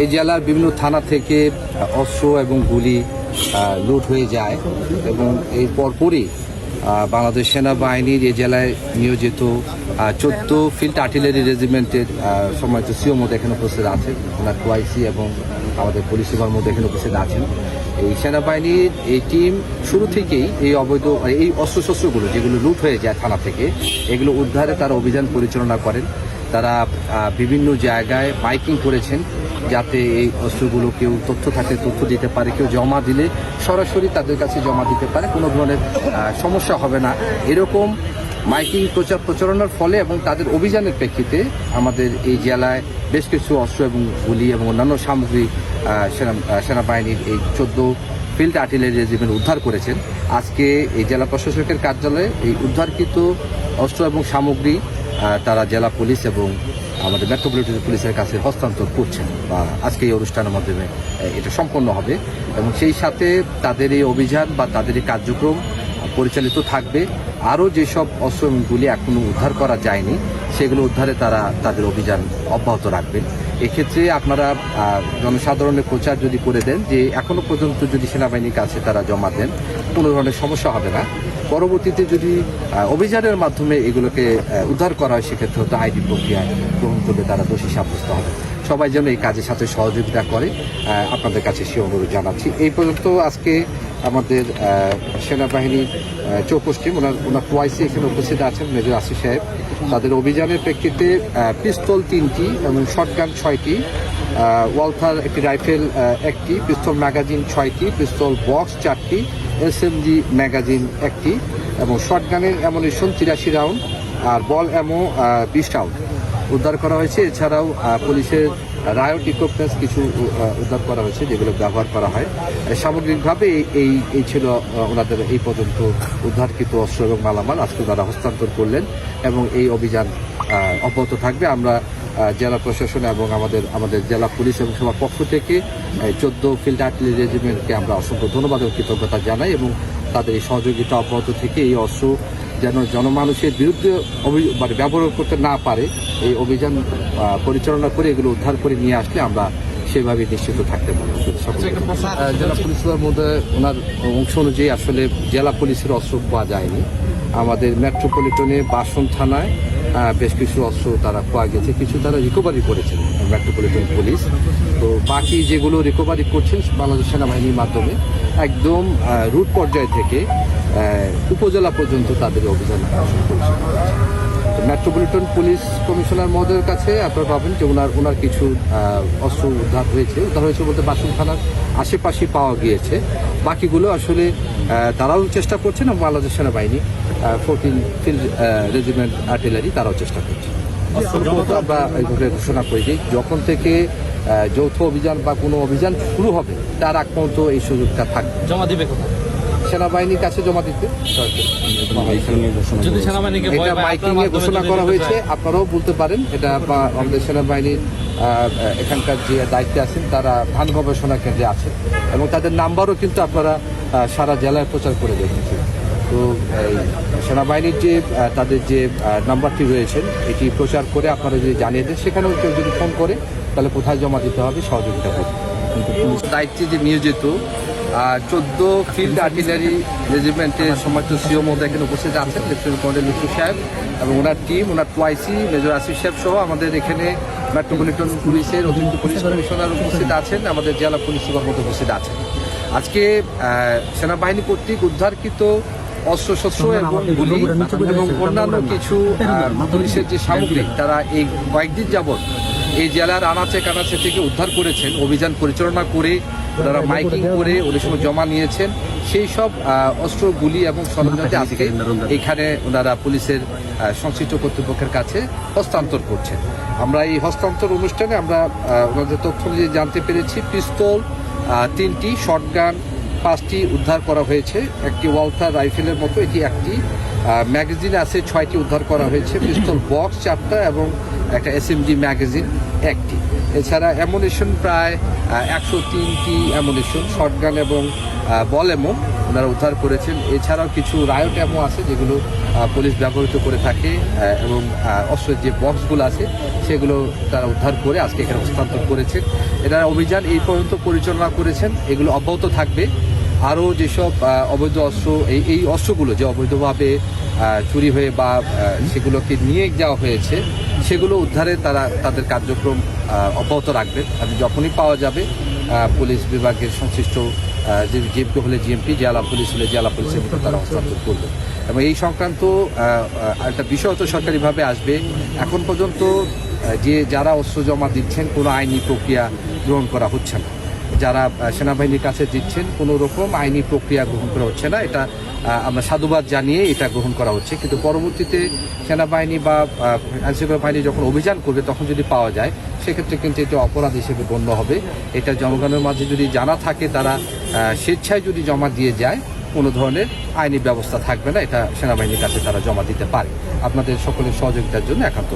এই জেলার বিভিন্ন থানা থেকে অস্ত্র এবং গুলি লুট হয়ে যায় এবং এই পরপরই বাংলাদেশ সেনাবাহিনীর এই জেলায় নিয়োজিত চোদ্দ ফিল্ড আর্টিলারি রেজিমেন্টের সম্মানিত সিও মধ্যে এখানে উপস্থিত আছেন। ওনার কোয়াইসি এবং আমাদের পুলিশ সুপার মধ্যে এখানে উপস্থিত আছেন। এই সেনাবাহিনীর এই টিম শুরু থেকেই এই অবৈধ, এই অস্ত্রশস্ত্রগুলো যেগুলো লুট হয়ে যায় থানা থেকে, এগুলো উদ্ধারে তারা অভিযান পরিচালনা করেন। তারা বিভিন্ন জায়গায় মাইকিং করেছেন যাতে এই অস্ত্রগুলো কেউ তথ্য থাকে, তথ্য দিতে পারে, কেউ জমা দিলে সরাসরি তাদের কাছে জমা দিতে পারে, কোনো ধরনের সমস্যা হবে না। এরকম মাইকিং প্রচার প্রচারণার ফলে এবং তাদের অভিযানের প্রেক্ষিতে আমাদের এই জেলায় বেশ কিছু অস্ত্র এবং গুলি এবং অন্যান্য সামগ্রী সেনা সেনাবাহিনীর এই চোদ্দ ফিল্ড আর্টিলারি রেজিমেন্ট উদ্ধার করেছেন। আজকে এই জেলা প্রশাসকের কার্যালয়ে এই উদ্ধারকৃত অস্ত্র এবং সামগ্রী তারা জেলা পুলিশ এবং আমাদের মেট্রোপলিটন পুলিশের কাছে হস্তান্তর করছেন বা আজকে এই অনুষ্ঠানের মাধ্যমে এটা সম্পন্ন হবে। এবং সেই সাথে তাদের এই অভিযান বা তাদের এই কার্যক্রম পরিচালিত থাকবে। আরও যেসব অস্ত্রগুলি এখনও এখনও উদ্ধার করা যায়নি, সেগুলো উদ্ধারে তারা তাদের অভিযান অব্যাহত রাখবেন। এক্ষেত্রে আপনারা জনসাধারণের প্রচার যদি করে দেন যে এখনও পর্যন্ত যদি সেনাবাহিনীর কাছে তারা জমা দেন, কোনো ধরনের সমস্যা হবে না। পরবর্তীতে যদি অভিযানের মাধ্যমে এগুলোকে উদ্ধার করা হয় সেক্ষেত্রে হয়তো আইডি প্রক্রিয়া গ্রহণ করবে তারা দোষী সাব্যস্ত হবে। সবাই যেন এই কাজের সাথে সহযোগিতা করে। আপনাদের কাছে সে অনুরোধ জানাচ্ছি। এই পর্যন্ত আজকে আমাদের সেনাবাহিনীর চৌকষ্টি ওনার ওনার ওয়াইসি এখানে উপস্থিত আছেন, মেজর আসিফ সাহেব। তাদের অভিযানের প্রেক্ষিতে পিস্তল তিনটি এবং শটগান ছয়টি ওয়ালথার একটি রাইফেল একটি, পিস্তল ম্যাগাজিন ছয়টি, পিস্তল বক্স চারটি এসএমজি ম্যাগাজিন একটি, এবং শটগানের অ্যামুনিশন তিরাশি রাউন্ড আর বল অ্যামো বিশ রাউন্ড উদ্ধার করা হয়েছে। এছাড়াও পুলিশের রায়ট ইকুইপমেন্টস কিছু উদ্ধার করা হয়েছে যেগুলো ব্যবহার করা হয়। সামগ্রিকভাবে এই- এই ছিল ওনাদের এই পর্যন্ত উদ্ধারকৃত অস্ত্র এবং মালামাল। আজকে তারা হস্তান্তর করলেন এবং এই অভিযান অব্যাহত থাকবে। আমরা জেলা প্রশাসন এবং আমাদের আমাদের জেলা পুলিশ এবং সবার পক্ষ থেকে চোদ্দ ফিল্ড আর্টিলারি রেজিমেন্টকে আমরা অসংখ্য ধন্যবাদ এবং কৃতজ্ঞতা জানাই এবং তাদের এই সহযোগিতা অব্যাহত থেকে এই অস্ত্র যেন জনমানুষের বিরুদ্ধে মানে ব্যবহার করতে না পারে এই অভিযান পরিচালনা করে এগুলো উদ্ধার করে নিয়ে আসলে আমরা সেভাবে নিশ্চিত থাকতে পারব। আহ, জেলা পুলিশ সুপার মধ্যে ওনার অংশ অনুযায়ী আসলে জেলা পুলিশের অস্ত্র পাওয়া যায়নি। আমাদের মেট্রোপলিটনে বাসন থানায় বেশ কিছু অস্ত্র তারা পাওয়া গেছে কিছু তারা রিকভারি করেছেন মেট্রোপলিটন পুলিশ। তো বাকি যেগুলো রিকভারি করছেন বাংলাদেশ সেনাবাহিনীর মাধ্যমে একদম রুট পর্যায় থেকে উপজেলা পর্যন্ত তাদের অভিযান মেট্রোপলিটন পুলিশ কমিশনার মহোদয়ের কাছে আপনারা পাবেন যে ওনার ওনার কিছু অস্ত্র উদ্ধার হয়েছে। উদ্ধার হয়েছে বলতে বাসন থানার আশেপাশে পাওয়া গিয়েছে। বাকিগুলো আসলে তারাও চেষ্টা করছেন এবং বাংলাদেশ সেনাবাহিনী ফোরটিন ফিল্ড রেজিমেন্ট আর্টিলারি তারাও চেষ্টা করছে। অস্ত্রগুলো আমরা এইভাবে ঘোষণা করি যখন থেকে যৌথ অভিযান বা কোনো অভিযান শুরু হবে তার আগ পর্যন্ত এই সুযোগটা থাকবে। জমা দিবে কোথায়? সেনাবাহিনীর কাছে জমা দিতে এটা মাইকিং এ ঘোষণা করা হয়েছে আপনারাও বলতে পারেন এটা বা আমাদের সেনাবাহিনীর এখানকার যে দায়িত্বে আছেন তারা ধান গবেষণা কেন্দ্রে আছেন। এবং তাদের নাম্বারও কিন্তু আপনারা সারা জেলায় প্রচার করে দেখেছেন। তো, এই, সেনাবাহিনীর যে তাদের যে নাম্বারটি রয়েছেন এটি প্রচার করে আপনারা যদি জানিয়ে দেন, সেখানেও কেউ যদি ফোন করে, তাহলে কোথায় জমা দিতে হবে, সহযোগিতা করবে দায়িত্বে যে নিয়োজিত চোদ্দ ফিল্ড আর্টিলারি রেজিমেন্টের সম্মানিত সিও মধ্যে এখানে উপস্থিত আছেন, লেফটেন্যান্ট কর্নেল লুসু সাহেব এবং ওনার team, owner two I C major Asif সাহেব সহ আমাদের এখানে মেট্রোপলিটন পুলিশের অতিরিক্ত পুলিশ কমিশনার উপস্থিত আছেন, আমাদের জেলা পুলিশ সুপার উপস্থিত আছেন। আজকে সেনাবাহিনী কর্তৃক উদ্ধারকৃত অস্ত্রশস্ত্র এবং গুলি এবং অন্যান্য কিছু পুলিশের যে সামগ্রী তারা এই কয়েকদিন যাবৎ এই জেলার আনাচে কানাচে থেকে উদ্ধার করেছেন অভিযান পরিচালনা করে ওনারা মাইকিং করে ওদের সময় জমা নিয়েছেন। সেই সব অস্ত্র গুলি এবং সরঞ্জামটি আজকে এখানে ওনারা পুলিশের সংশ্লিষ্ট কর্তৃপক্ষের কাছে হস্তান্তর করছেন। আমরা এই হস্তান্তর অনুষ্ঠানে আমরা ওনাদের তথ্য অনুযায়ী জানতে পেরেছি পিস্তল তিনটি শটগান পাঁচটি উদ্ধার করা হয়েছে। একটি ওয়ালথার রাইফেলের মতো, এটি একটি ম্যাগাজিন আছে ছয়টি উদ্ধার করা হয়েছে, পিস্তল বক্স চারটা এবং একটা এসএমজি ম্যাগাজিন একটি। এছাড়া অ্যামুনেশন প্রায় একশো তিনটি অ্যামুনেশন শর্টগান এবং বল এমন ওনারা উদ্ধার করেছেন। এছাড়াও কিছু রায়ট এমন আছে যেগুলো পুলিশ ব্যবহৃত করে থাকে এবং অস্ত্রের যে বক্সগুলো আছে, সেগুলো তারা উদ্ধার করে আজকে এখানে হস্তান্তর করেছেন। এরা অভিযান এই পর্যন্ত পরিচালনা করেছেন, এগুলো অব্যাহত থাকবে। আরও যেসব অবৈধ অস্ত্র, এই এই অস্ত্রগুলো যে অবৈধভাবে চুরি হয়ে বা সেগুলোকে নিয়ে যাওয়া হয়েছে, সেগুলো উদ্ধারে তারা, তাদের কার্যক্রম অব্যাহত রাখবেন। আর যখনই পাওয়া যাবে পুলিশ বিভাগের সংশ্লিষ্ট যে জিএমপি হলে জিএমপি, জেলা পুলিশ হলে জেলা পুলিশের মধ্যে তারা হস্তান্তর করবে। এবং এই সংক্রান্ত একটা বিষয় তো সরকারিভাবে আসবে। এখন পর্যন্ত যে যারা অস্ত্র জমা দিচ্ছেন, কোনো আইনি প্রক্রিয়া গ্রহণ করা হচ্ছে না। যারা সেনাবাহিনীর কাছে দিচ্ছেন কোনো রকম আইনি প্রক্রিয়া গ্রহণ করা হচ্ছে না। এটা আমরা সাধুবাদ জানিয়ে এটা গ্রহণ করা হচ্ছে। কিন্তু পরবর্তীতে সেনাবাহিনী বা আইনশৃঙ্খলা বাহিনী যখন অভিযান করবে, তখন যদি পাওয়া যায়, সেক্ষেত্রে কিন্তু এটা অপরাধ হিসেবে গণ্য হবে। এটা জনগণের মাঝে যদি জানা থাকে, তারা স্বেচ্ছায় যদি জমা দিয়ে যায়, কোনো ধরনের আইনি ব্যবস্থা থাকবে না। এটা সেনাবাহিনীর কাছে তারা জমা দিতে পারে। আপনাদের সকলের সহযোগিতার জন্য একান্ত